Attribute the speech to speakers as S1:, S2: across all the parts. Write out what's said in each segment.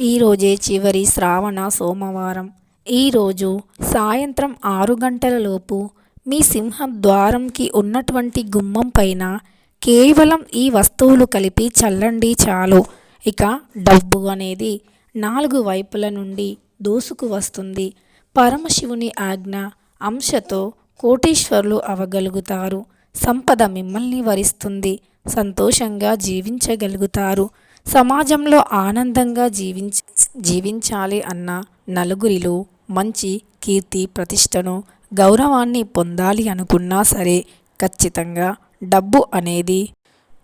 S1: ఈరోజే చివరి శ్రావణ సోమవారం. ఈరోజు సాయంత్రం ఆరు గంటలలోపు మీ సింహ ద్వారంకి ఉన్నటువంటి గుమ్మం పైన కేవలం ఈ వస్తువులు కలిపి చల్లండి చాలు. ఇక డబ్బు అనేది నాలుగు వైపుల నుండి దూసుకు వస్తుంది. పరమశివుని ఆజ్ఞ అంశతో కోటీశ్వరులు అవగలుగుతారు. సంపద మిమ్మల్ని వరిస్తుంది. సంతోషంగా జీవించగలుగుతారు. సమాజంలో ఆనందంగా జీవించ జీవించాలి అన్న నలుగురిలో మంచి కీర్తి ప్రతిష్టను గౌరవాన్ని పొందాలి అనుకున్నా సరే ఖచ్చితంగా డబ్బు అనేది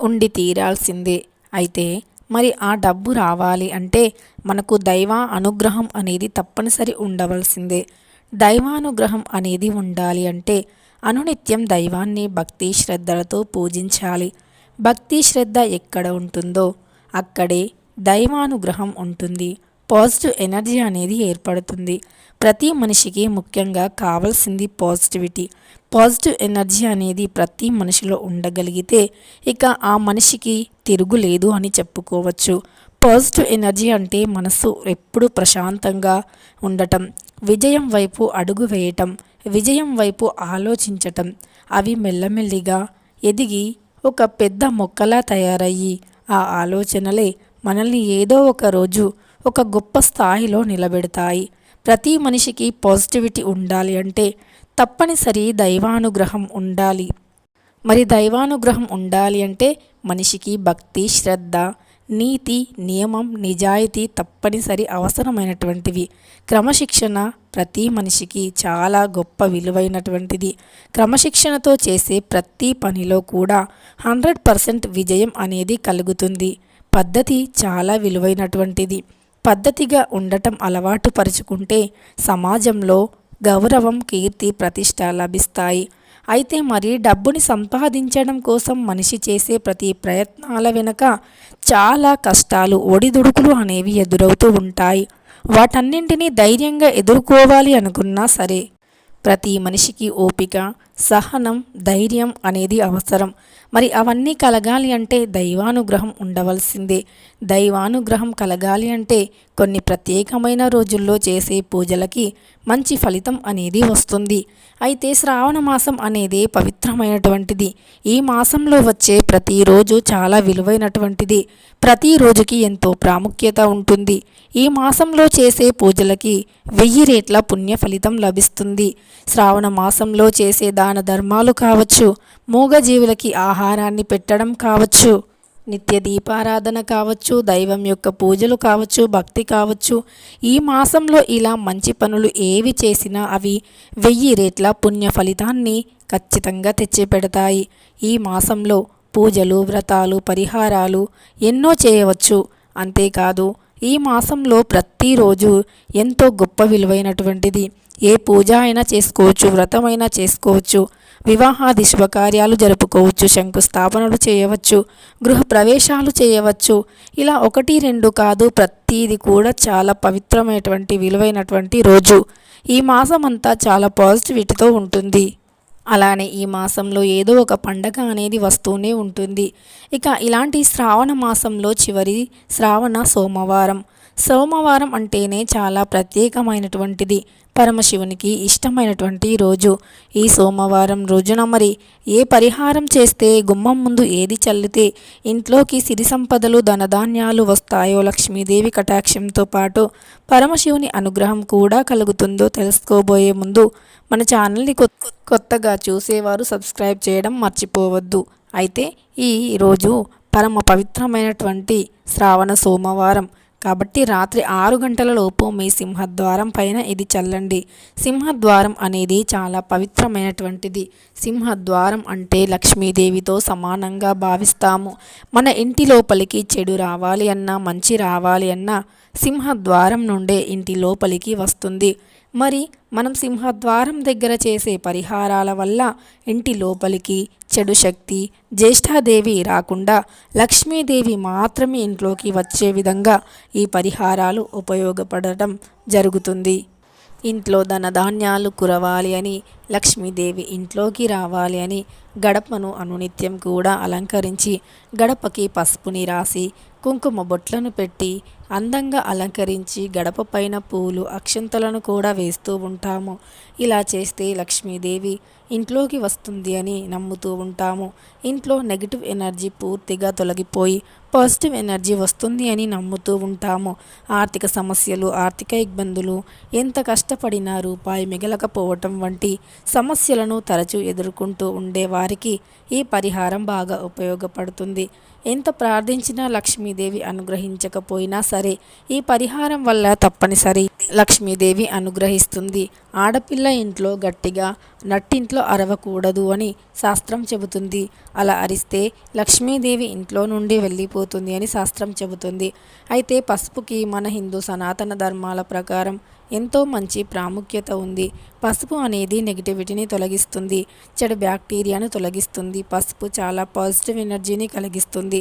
S1: ఉండి తీరాల్సిందే. అయితే మరి ఆ డబ్బు రావాలి అంటే మనకు దైవ అనుగ్రహం అనేది తప్పనిసరి ఉండవలసిందే. దైవానుగ్రహం అనేది ఉండాలి అంటే అనునిత్యం దైవాన్ని భక్తి శ్రద్ధలతో పూజించాలి. భక్తి శ్రద్ధ ఎక్కడ ఉంటుందో అక్కడే దైవానుగ్రహం ఉంటుంది. పాజిటివ్ ఎనర్జీ అనేది ఏర్పడుతుంది. ప్రతి మనిషికి ముఖ్యంగా కావాల్సింది పాజిటివిటీ. పాజిటివ్ ఎనర్జీ అనేది ప్రతి మనిషిలో ఉండగలిగితే ఇక ఆ మనిషికి తిరుగులేదు అని చెప్పుకోవచ్చు. పాజిటివ్ ఎనర్జీ అంటే మనసు ఎప్పుడు ప్రశాంతంగా ఉండటం విజయం వైపు అడుగు వేయటం విజయం వైపు ఆలోచించటం. అవి మెల్లమెల్లిగా ఎదిగి ఒక పెద్ద మొక్కలా తయారయ్యి ఆ ఆలోచనలే మనల్ని ఏదో ఒక రోజు ఒక గొప్ప స్థాయిలో నిలబెడతాయి. ప్రతి మనిషికి పాజిటివిటీ ఉండాలి అంటే తప్పనిసరి దైవానుగ్రహం ఉండాలి. మరి దైవానుగ్రహం ఉండాలి అంటే మనిషికి భక్తి శ్రద్ధ నీతి నియమం నిజాయితీ తప్పనిసరి అవసరమైనటువంటివి. క్రమశిక్షణ ప్రతి మనిషికి చాలా గొప్ప విలువైనటువంటిది. క్రమశిక్షణతో చేసే ప్రతి పనిలో కూడా హండ్రెడ్ పర్సెంట్ విజయం అనేది కలుగుతుంది. పద్ధతి చాలా విలువైనటువంటిది. పద్ధతిగా ఉండటం అలవాటు పరుచుకుంటే సమాజంలో గౌరవం కీర్తి ప్రతిష్ట లభిస్తాయి. అయితే మరి డబ్బుని సంపాదించడం కోసం మనిషి చేసే ప్రతి ప్రయత్నాల వెనుక చాలా కష్టాలు ఒడిదుడుకులు అనేవి ఎదురవుతూ ఉంటాయి. వాటన్నింటినీ ధైర్యంగా ఎదుర్కోవాలి అనుకున్నా సరే ప్రతి మనిషికి ఓపిక సహనం ధైర్యం అనేది అవసరం. మరి అవన్నీ కలగాలి అంటే దైవానుగ్రహం ఉండవలసిందే. దైవానుగ్రహం కలగాలి అంటే కొన్ని ప్రత్యేకమైన రోజుల్లో చేసే పూజలకి మంచి ఫలితం అనేది వస్తుంది. అయితే శ్రావణ మాసం అనేది పవిత్రమైనటువంటిది. ఈ మాసంలో వచ్చే ప్రతిరోజు చాలా విలువైనటువంటిది. ప్రతిరోజుకి ఎంతో ప్రాముఖ్యత ఉంటుంది. ఈ మాసంలో చేసే పూజలకి వెయ్యి రేట్ల పుణ్య ఫలితం లభిస్తుంది. శ్రావణ మాసంలో చేసే దాన ధర్మాలు కావచ్చు మూగజీవులకి ఆహారాన్ని పెట్టడం కావచ్చు నిత్య దీపారాధన కావచ్చు దైవం యొక్క పూజలు కావచ్చు భక్తి కావచ్చు. ఈ మాసంలో ఇలా మంచి పనులు ఏవి చేసినా అవి వెయ్యి రేట్ల పుణ్య ఫలితాన్ని ఖచ్చితంగా తెచ్చిపెడతాయి. ఈ మాసంలో పూజలు వ్రతాలు పరిహారాలు ఎన్నో చేయవచ్చు. అంతేకాదు ఈ మాసంలో ప్రతిరోజు ఎంతో గొప్ప విలువైనటువంటిది. ఏ పూజ అయినా చేసుకోవచ్చు వ్రతమైనా చేసుకోవచ్చు. వివాహాది శుభకార్యాలు జరుపుకోవచ్చు శంకుస్థాపనలు చేయవచ్చు గృహ ప్రవేశాలు చేయవచ్చు. ఇలా ఒకటి రెండు కాదు ప్రతీది కూడా చాలా పవిత్రమైనటువంటి విలువైనటువంటి రోజు. ఈ మాసం అంతా చాలా పాజిటివిటీతో ఉంటుంది. అలానే ఈ మాసంలో ఏదో ఒక పండగ అనేది వస్తూనే ఉంటుంది. ఇక ఇలాంటి శ్రావణ మాసంలో చివరి శ్రావణ సోమవారం. సోమవారం అంటేనే చాలా ప్రత్యేకమైనటువంటిది. పరమశివునికి ఇష్టమైనటువంటి రోజు. ఈ సోమవారం రోజున మరి ఏ పరిహారం చేస్తే గుమ్మం ముందు ఏది చల్లితే ఇంట్లోకి సిరి సంపదలు ధనధాన్యాలు వస్తాయో లక్ష్మీదేవి కటాక్షంతో పాటు పరమశివుని అనుగ్రహం కూడా కలుగుతుందో తెలుసుకోబోయే ముందు మన ఛానల్ని కొత్తగా చూసేవారు సబ్స్క్రైబ్ చేయడం మర్చిపోవద్దు. అయితే ఈ రోజు పరమ పవిత్రమైనటువంటి శ్రావణ సోమవారం. కాబట్టి రాత్రి ఆరు గంటలలోపు మీ సింహద్వారం పైన ఇది చల్లండి. సింహద్వారం అనేది చాలా పవిత్రమైనటువంటిది. సింహద్వారం అంటే లక్ష్మీదేవితో సమానంగా భావిస్తాము. మన ఇంటి లోపలికి చెడు రావాలి అన్నా మంచి రావాలి అన్నా సింహద్వారం నుండే ఇంటి లోపలికి వస్తుంది. మరి మనం సింహద్వారం దగ్గర చేసే పరిహారాల వల్ల ఇంటి లోపలికి చెడు శక్తి జ్యేష్ఠాదేవి రాకుండా లక్ష్మీదేవి మాత్రమే ఇంట్లోకి వచ్చే విధంగా ఈ పరిహారాలు ఉపయోగపడటం జరుగుతుంది. ఇంట్లో ధనధాన్యాలు కురవాలి అని లక్ష్మీదేవి ఇంట్లోకి రావాలి అని గడపను అనునిత్యం కూడా అలంకరించి గడపకి పసుపుని రాసి కుంకుమ బొట్లను పెట్టి అందంగా అలంకరించి గడప పైన పూలు అక్షంతలను కూడా వేస్తూ ఉంటాము. ఇలా చేస్తే లక్ష్మీదేవి ఇంట్లోకి వస్తుంది అని నమ్ముతూ ఉంటాము. ఇంట్లో నెగిటివ్ ఎనర్జీ పూర్తిగా తొలగిపోయి పాజిటివ్ ఎనర్జీ వస్తుంది అని నమ్ముతూ ఉంటాము. ఆర్థిక సమస్యలు ఆర్థిక ఇబ్బందులు ఎంత కష్టపడినా రూపాయి మిగలకపోవటం వంటి సమస్యలను తరచూ ఎదుర్కొంటూ ఉండే వారికి ఈ పరిహారం బాగా ఉపయోగపడుతుంది. ఎంత ప్రార్థించినా లక్ష్మీదేవి అనుగ్రహించకపోయినా సరే ఈ పరిహారం వల్ల తప్పనిసరి. లక్ష్మీదేవి అనుగ్రహిస్తుంది. ఆడపిల్ల ఇంట్లో గట్టిగా నట్టింట్లో అరవకూడదు అని శాస్త్రం చెబుతుంది. అలా అరిస్తే లక్ష్మీదేవి ఇంట్లో నుండి వెళ్ళిపోతుంది అని శాస్త్రం చెబుతుంది. అయితే పసుపుకి మన హిందూ సనాతన ధర్మాల ప్రకారం ఎంతో మంచి ప్రాముఖ్యత ఉంది. పసుపు అనేది నెగిటివిటీని తొలగిస్తుంది. చెడు బ్యాక్టీరియాను తొలగిస్తుంది. పసుపు చాలా పాజిటివ్ ఎనర్జీని కలిగిస్తుంది.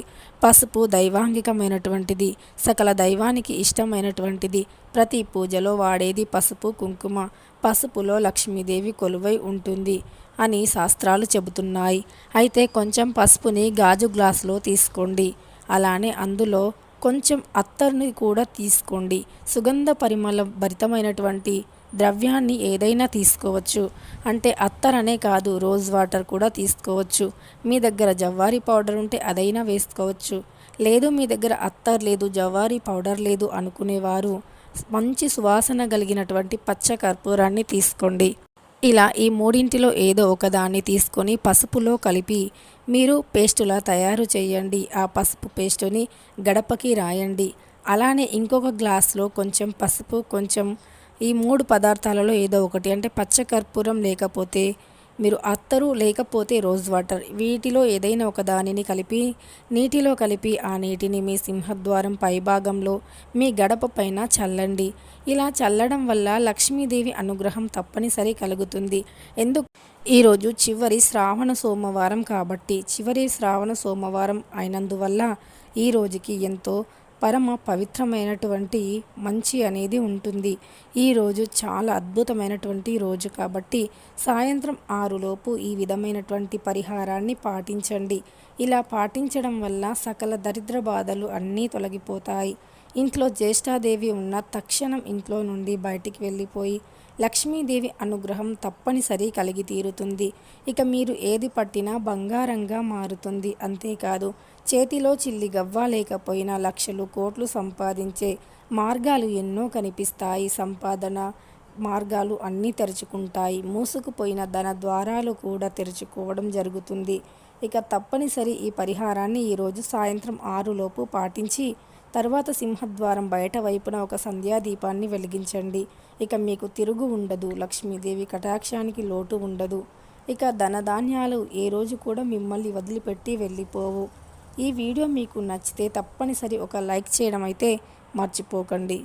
S1: పసుపు దైవాంగికమైనటువంటిది సకల దైవానికి ఇష్టమైనటువంటిది. ప్రతి పూజలో వాడేది పసుపు కుంకుమ. పసుపులో లక్ష్మీదేవి కొలువై ఉంటుంది అని శాస్త్రాలు చెబుతున్నాయి. అయితే కొంచెం పసుపుని గాజు గ్లాసులో తీసుకోండి. అలానే అందులో కొంచెం అత్తర్ని కూడా తీసుకోండి. సుగంధ పరిమళ భరితమైనటువంటి ద్రవ్యాన్ని ఏదైనా తీసుకోవచ్చు. అంటే అత్తర్ అనే కాదు రోజ్ వాటర్ కూడా తీసుకోవచ్చు. మీ దగ్గర జవ్వారి పౌడర్ ఉంటే అదైనా వేసుకోవచ్చు. లేదు మీ దగ్గర అత్తర్ లేదు జవ్వారి పౌడర్ లేదు అనుకునేవారు మంచి సువాసన కలిగినటువంటి పచ్చ కర్పూరాన్ని తీసుకోండి. ఇలా ఈ మూడింటిలో ఏదో ఒకదాన్ని తీసుకొని పసుపులో కలిపి మీరు పేస్టులా తయారు చేయండి. ఆ పసుపు పేస్టుని గడపకి రాయండి. అలానే ఇంకొక గ్లాస్లో కొంచెం పసుపు కొంచెం ఈ మూడు పదార్థాలలో ఏదో ఒకటి. అంటే పచ్చకర్పూరం లేకపోతే మీరు అత్తరు లేకపోతే రోజ్ వాటర్. వీటిలో ఏదైనా ఒక దానిని కలిపి నీటిలో కలిపి ఆ నీటిని మీ సింహద్వారం పైభాగంలో మీ గడప పైన చల్లండి. ఇలా చల్లడం వల్ల లక్ష్మీదేవి అనుగ్రహం తప్పనిసరి కలుగుతుంది. ఎందుకు? ఈరోజు చివరి శ్రావణ సోమవారం కాబట్టి. చివరి శ్రావణ సోమవారం అయినందువల్ల ఈ రోజుకి ఎంతో పరమ పవిత్రమైనటువంటి మంచి అనేది ఉంటుంది. ఈరోజు చాలా అద్భుతమైనటువంటి రోజు కాబట్టి సాయంత్రం ఆరులోపు ఈ విధమైనటువంటి పరిహారాన్ని పాటించండి. ఇలా పాటించడం వల్ల సకల దరిద్ర బాధలు అన్నీ తొలగిపోతాయి. ఇంట్లో జ్యేష్ఠాదేవి ఉన్న తక్షణం ఇంట్లో నుండి బయటికి వెళ్ళిపోయి లక్ష్మీదేవి అనుగ్రహం తప్పనిసరి కలిగి తీరుతుంది. ఇక మీరు ఏది పట్టినా బంగారంగా మారుతుంది. అంతేకాదు చేతిలో చిల్లి గవ్వ లేకపోయినా లక్షలు కోట్లు సంపాదించే మార్గాలు ఎన్నో కనిపిస్తాయి. సంపాదన మార్గాలు అన్నీ తెరుచుకుంటాయి. మూసుకుపోయిన ధన ద్వారాలు కూడా తెరుచుకోవడం జరుగుతుంది. ఇక తప్పనిసరి ఈ పరిహారాన్ని ఈరోజు సాయంత్రం ఆరులోపు పాటించి తర్వాత సింహద్వారం బయట వైపున ఒక సంధ్యాదీపాన్ని వెలిగించండి. ఇక మీకు తిరుగు ఉండదు. లక్ష్మీదేవి కటాక్షానికి లోటు ఉండదు. ఇక ధనధాన్యాలు ఏ రోజు కూడా మిమ్మల్ని వదిలిపెట్టి వెళ్ళిపోవు. ఈ వీడియో మీకు నచ్చితే తప్పనిసరి ఒక లైక్ చేయడం అయితే మర్చిపోకండి.